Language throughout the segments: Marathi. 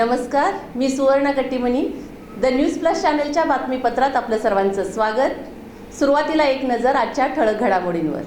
नमस्कार मी सुवर्ण कट्टीमणी. द न्यूज प्लस चॅनलच्या बातमीपत्रात आपलं सर्वांचं स्वागत. सुरुवातीला एक नजर आजच्या ठळक घडामोडींवर.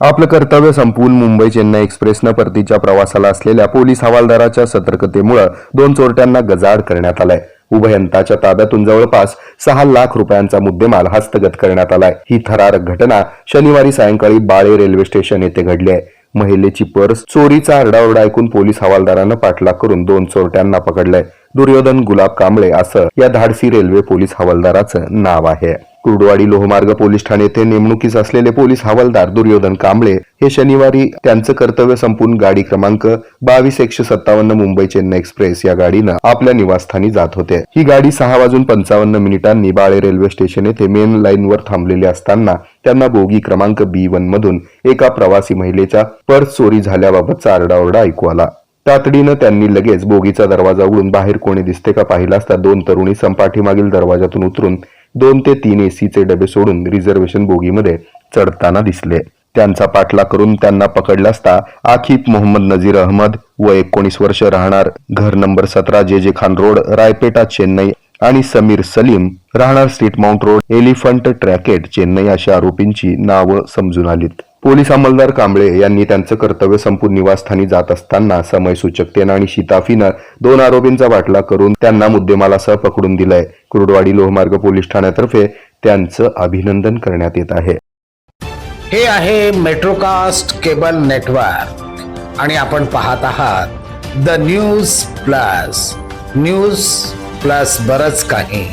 आपलं कर्तव्य संपवून मुंबई चेन्नई एक्सप्रेसनं परतीच्या प्रवासाला असलेल्या पोलीस हवालदाराच्या सतर्कतेमुळे दोन चोरट्यांना गजाड करण्यात आलाय. उभयंताच्या ताब्यातून जवळपास सहा लाख रुपयांचा मुद्देमाल हस्तगत करण्यात आलाय. ही थरारक घटना शनिवारी सायंकाळी बाळे रेल्वे स्टेशन येथे घडली आहे. महिलेची पर्स चोरीचा आरडाओरडा ऐकून पोलीस हवालदारानं पाठलाग करून दोन चोरट्यांना पकडलंय. दुर्योधन गुलाब कांबळे असं या धाडसी रेल्वे पोलीस हवालदाराचं नाव आहे. कुर्डवाडी लोहमार्ग पोलीस ठाणे येथे नेमणुकीस असलेले पोलीस हवालदार दुर्योधन कांबळे हे शनिवारी त्यांचं कर्तव्य संपून गाडी क्रमांक बावीस एकशे सत्तावन्न मुंबई चेन्नई एक्सप्रेस या गाडीनं आपल्या निवासस्थानी जात होते. ही गाडी सहा वाजून पंचावन्न मिनिटांनी बाळे रेल्वे स्टेशन येथे मेन लाईनवर थांबलेली असताना त्यांना बोगी क्रमांक बी वन मधून एका प्रवासी महिलेचा पर्स चोरी झाल्याबाबतचा आरडाओरडा ऐकू आला. तातडीनं त्यांनी लगेच बोगीचा दरवाजा उघडून बाहेर कोणी दिसते का पाहिला असता दोन तरुणी संपाठीमागील दरवाजातून उतरून दोन ते तीन एसीचे डबे सोडून रिझर्वेशन बोगीमध्ये चढताना दिसले. त्यांचा पाठलाग करून त्यांना पकडला असता आखिफ मोहम्मद नजीर अहमद व एकोणीस वर्ष राहणार. घर नंबर सतरा जे जे खान रोड रायपेटा चेन्नई आणि समीर सलीम राहणार स्ट्रीट माउंट रोड एलिफंट ट्रॅकेट चेन्नई अशा आरोपींची नावं समजून आलीत. पोलीस अंमलदार कांबळे यांनी त्यांचं कर्तव्य संपून निवासस्थानी जात असताना समयसूचकतेनं आणि शिताफीनं दोन आरोपींचा बाटला करून त्यांना मुद्देमालासह पकडून दिलंय. कुर्डवाडी लोहमार्ग पोलीस ठाण्यातर्फे त्यांचं अभिनंदन करण्यात येत आहे. हे आहे मेट्रोकास्ट केबल नेटवर्क. आणि आपण पाहत आहात the News Plus. News Plus बरच काही.